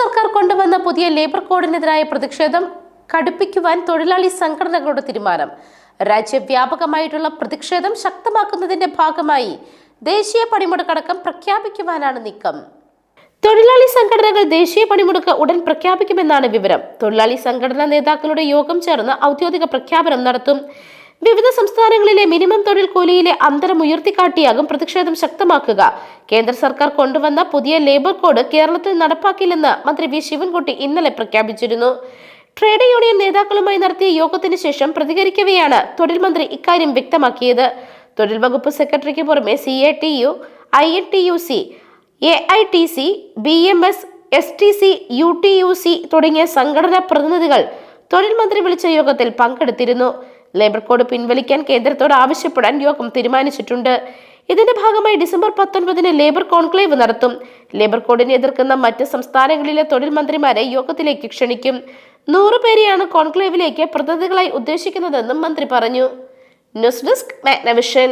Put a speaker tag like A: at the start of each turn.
A: സർക്കാർ കൊണ്ടുവന്ന പുതിയ ലേബർ കോഡിനെതിരായ പ്രതിഷേധം കടുപ്പിക്കുവാൻ തൊഴിലാളി സംഘടനകളുടെ തീരുമാനം. രാജ്യവ്യാപകമായിട്ടുള്ള പ്രതിഷേധം ശക്തമാക്കുന്നതിന്റെ ഭാഗമായി ദേശീയ പണിമുടക്കടക്കം പ്രഖ്യാപിക്കുവാനാണ് നീക്കം. തൊഴിലാളി സംഘടനകൾ ദേശീയ പണിമുടക്ക് ഉടൻ പ്രഖ്യാപിക്കുമെന്നാണ് വിവരം. തൊഴിലാളി സംഘടനാ നേതാക്കളുടെ യോഗം ചേർന്ന് ഔദ്യോഗിക പ്രഖ്യാപനം നടത്തും. വിവിധ സംസ്ഥാനങ്ങളിലെ മിനിമം തൊഴിൽ കൂലിയിലെ അന്തരം ഉയർത്തിക്കാട്ടിയാകും പ്രതിഷേധം ശക്തമാക്കുക. കേന്ദ്ര സർക്കാർ കൊണ്ടുവന്ന പുതിയ ലേബർ കോഡ് കേരളത്തിൽ നടപ്പാക്കില്ലെന്ന് മന്ത്രി വി ശിവൻകുട്ടി ഇന്നലെ പ്രഖ്യാപിച്ചിരുന്നു. ട്രേഡ് യൂണിയൻ നേതാക്കളുമായി നടത്തിയ യോഗത്തിന് ശേഷം പ്രതികരിക്കവെയാണ് തൊഴിൽ മന്ത്രി ഇക്കാര്യം വ്യക്തമാക്കിയത്. തൊഴിൽ വകുപ്പ് സെക്രട്ടറിക്ക് പുറമെ C A T U I N T U C A I T C B M S S T C U T U C തുടങ്ങിയ സംഘടനാ പ്രതിനിധികൾ തൊഴിൽ മന്ത്രി വിളിച്ച യോഗത്തിൽ പങ്കെടുത്തിരുന്നു. ലേബർ കോഡ് പിൻവലിക്കാൻ കേന്ദ്രത്തോട് ആവശ്യപ്പെടാൻ യോഗം തീരുമാനിച്ചിട്ടുണ്ട്. ഇതിന്റെ ഭാഗമായി ഡിസംബർ പത്തൊൻപതിന് ലേബർ കോൺക്ലേവ് നടത്തും. ലേബർ കോഡിനെ എതിർക്കുന്ന മറ്റ് സംസ്ഥാനങ്ങളിലെ തൊഴിൽ മന്ത്രിമാരെ യോഗത്തിലേക്ക് ക്ഷണിക്കും. നൂറ് പേരെയാണ് കോൺക്ലേവിലേക്ക് പ്രതിനിധികളായി ഉദ്ദേശിക്കുന്നതെന്നും മന്ത്രി പറഞ്ഞു. News desk Magnavision.